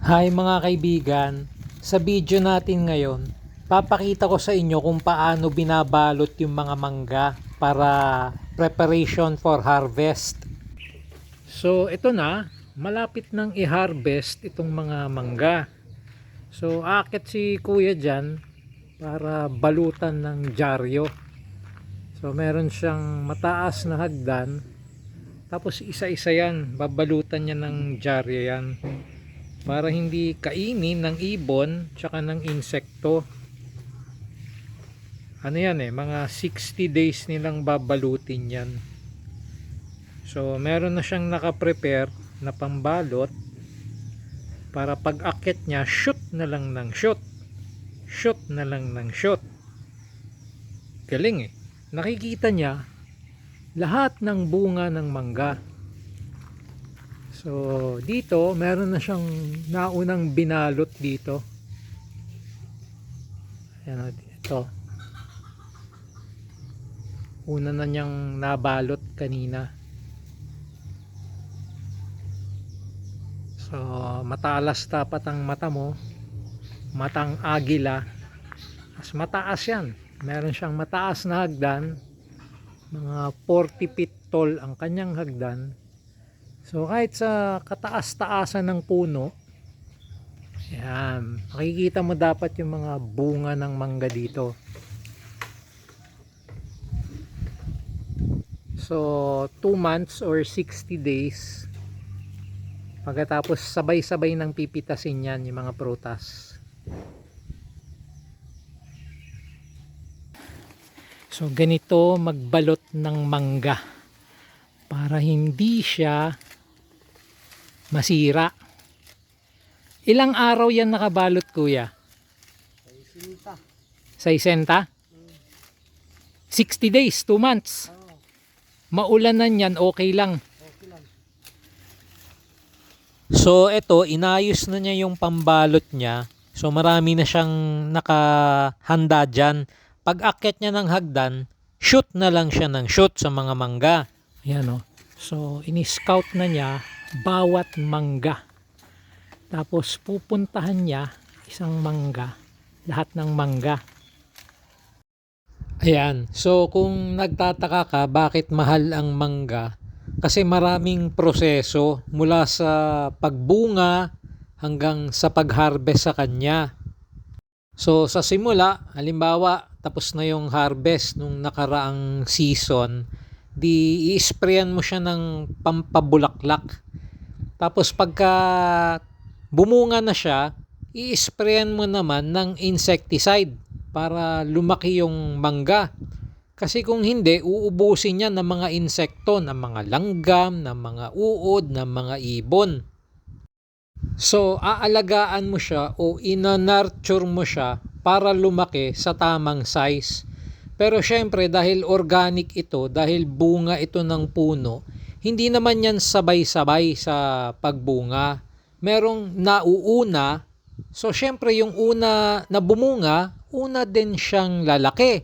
Hi mga kaibigan, sa video natin ngayon, papakita ko sa inyo kung paano binabalot yung mga mangga para preparation for harvest. So ito na, malapit nang i-harvest itong mga mangga. So akit si kuya dyan para balutan ng dyaryo. So meron siyang mataas na hagdan, tapos isa-isa yan, babalutan niya ng dyaryo yan para hindi kainin ng ibon tsaka ng insekto. Ano yan eh, mga 60 days nilang babalutin yan. So, meron na siyang nakaprepare na pambalot para pag akit niya, shoot na lang ng shoot. Shoot na lang ng shoot. Galing eh. Nakikita niya lahat ng bunga ng mangga. So, dito, meron na siyang naunang binalot dito. Ayan ito. Una na niyang nabalot kanina. So, matalas dapat ang mata mo. Matang agila. Mas mataas yan. Meron siyang mataas na hagdan. Mga 40 feet tall ang kanyang hagdan. So kahit sa kataas-taasan ng puno, yan, makikita mo dapat yung mga bunga ng mangga dito. So 2 months or 60 days, pagkatapos sabay-sabay nang pipitasin yan yung mga prutas. So ganito magbalot ng mangga para hindi siya masira. Ilang araw yan nakabalot kuya? Sa isenta? 60 days, 2 months. Maulanan yan, okay lang. okay lang. So ito, inayos na niya yung pambalot niya. So marami na siyang nakahanda dyan. Pag akyat niya ng hagdan, shoot na lang siya ng shoot sa mga mangga. Ayan o. So ini-scout na niya bawat mangga. Tapos pupuntahan niya isang mangga, lahat ng mangga. Ayan. So kung nagtataka ka bakit mahal ang mangga, kasi maraming proseso mula sa pagbunga hanggang sa pag-harvest sa kanya. So sa simula, halimbawa tapos na yung harvest nung nakaraang season, di i-sprayan mo siya ng pampabulaklak. Tapos pagka bumunga na siya, i-sprayan mo naman ng insecticide para lumaki yung mangga. Kasi kung hindi, uubusin niya ng mga insekto, ng mga langgam, ng mga uod, ng mga ibon. So, aalagaan mo siya o ina-nurture mo siya para lumaki sa tamang size. Pero syempre, dahil organic ito, dahil bunga ito ng puno, hindi naman yan sabay-sabay sa pagbunga. Merong nauuna, so syempre yung una na bumunga, una din siyang lalaki.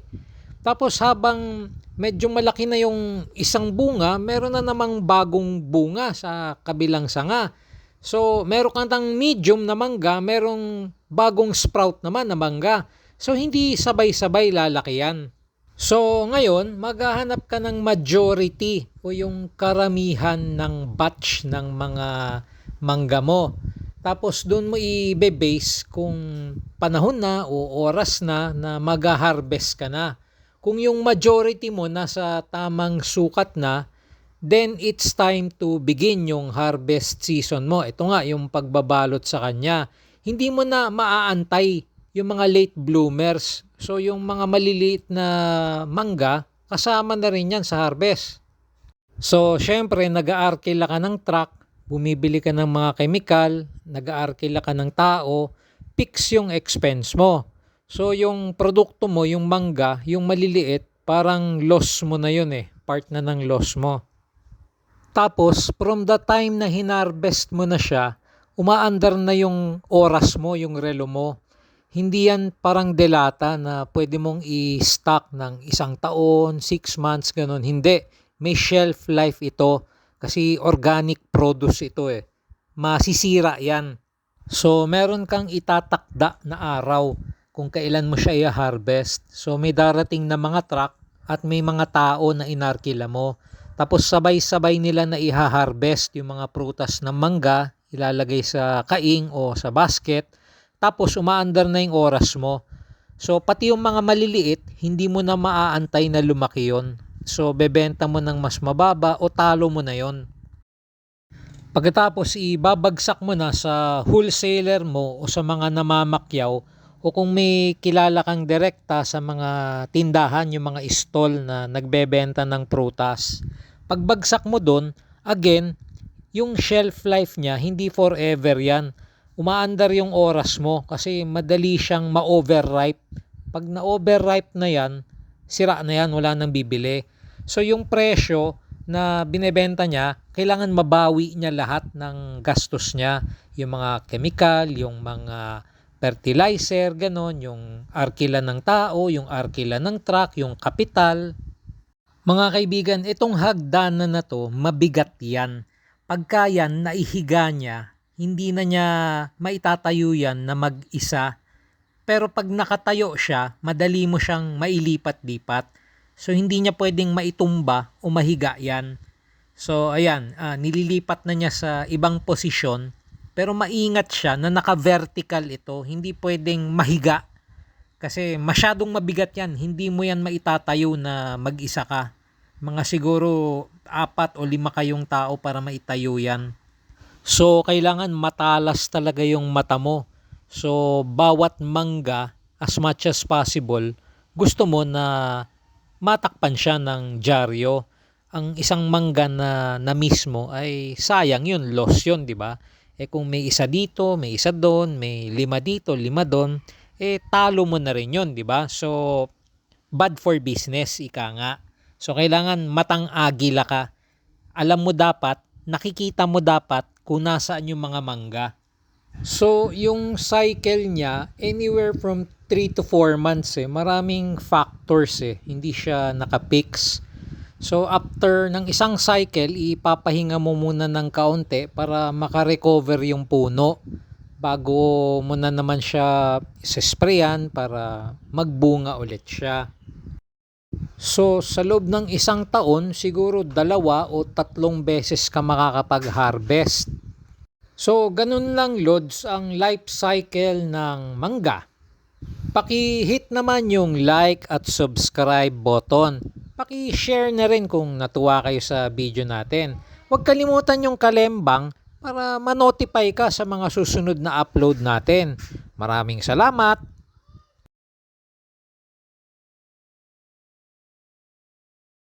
Tapos habang medyo malaki na yung isang bunga, meron na namang bagong bunga sa kabilang sanga. So, meron kang medium na mangga, merong bagong sprout naman na mangga. So, hindi sabay-sabay lalaki yan. So, ngayon, maghahanap ka ng majority o yung karamihan ng batch ng mga mangga mo. Tapos, doon mo i-base kung panahon na o oras na na mag-harvest ka na. Kung yung majority mo nasa tamang sukat na, then it's time to begin yung harvest season mo. Ito nga, yung pagbabalot sa kanya. Hindi mo na maaantay yung mga late bloomers. So, yung mga maliliit na mangga, kasama na rin yan sa harvest. So, syempre, nag-aarkila ka ng truck, bumibili ka ng mga chemical, nag-aarkila ka ng tao, fix yung expense mo. So, yung produkto mo, yung mangga, yung maliliit, parang loss mo na yun eh. Part na ng loss mo. Tapos, from the time na hinarvest mo na siya, umaandar na yung oras mo, yung relo mo. Hindi yan parang delata na pwede mong i-stock ng isang taon, six months, ganun. Hindi. May shelf life ito kasi organic produce ito eh. Masisira yan. So, meron kang itatakda na araw kung kailan mo siya i-harvest. So, may darating na mga truck at may mga tao na inarkila mo. Tapos sabay-sabay nila na i-harvest yung mga prutas ng mangga, ilalagay sa kaing o sa basket. Tapos umaandar na yung oras mo. So, pati yung mga maliliit, hindi mo na maaantay na lumaki yon. So, bebenta mo ng mas mababa o talo mo na yon. Pagkatapos ibabagsak mo na sa wholesaler mo o sa mga namamakyaw o kung may kilala kang direkta sa mga tindahan, yung mga stall na nagbebenta ng prutas. Pagbagsak mo doon, again, yung shelf life niya, hindi forever yan. Umaandar yung oras mo kasi madali siyang ma-overripe. Pag na-overripe na yan, sira na yan, wala nang bibili. So yung presyo na binebenta niya, kailangan mabawi niya lahat ng gastos niya. Yung mga chemical, yung mga fertilizer, ganon, yung arkila ng tao, yung arkila ng truck, yung kapital. Mga kaibigan, itong hagdanan na to, mabigat yan. Pagka yan, naihiga niya, hindi na niya maitatayo yan na mag-isa. Pero pag nakatayo siya, madali mo siyang mailipat-lipat. So hindi niya pwedeng maitumba o mahiga yan. So ayan, ah, nililipat na niya sa ibang posisyon pero maingat siya na naka-vertical ito, hindi pwedeng mahiga. Kasi masyadong mabigat yan, hindi mo yan maitatayo na mag-isa ka. Mga siguro apat o lima kayong tao para maitayo yan. So kailangan matalas talaga yung mata mo. So bawat mangga as much as possible, gusto mo na matakpan siya ng dyaryo. Ang isang mangga na, na mismo ay sayang yun, loss yun, di ba? Eh kung may isa dito, may isa doon, may lima dito, lima doon, eh talo mo na rin yun, di ba? So, bad for business, ika nga. So, kailangan matang agila ka. Alam mo dapat, nakikita mo dapat kung nasaan yung mga mangga. So, yung cycle niya, anywhere from 3 to 4 months eh. Maraming factors eh. Hindi siya nakapix. So, after ng isang cycle, ipapahinga mo muna ng kaunti para makarecover yung puno bago mo na naman siya isesprayan para magbunga ulit siya. So, sa loob ng isang taon, siguro dalawa o tatlong beses ka makakapag-harvest. So, ganun lang loads ang life cycle ng mangga. Paki-hit naman yung like at subscribe button. Paki-share na rin kung natuwa kayo sa video natin. Huwag kalimutan yung kalembang para ma-notify ka sa mga susunod na upload natin. Maraming salamat!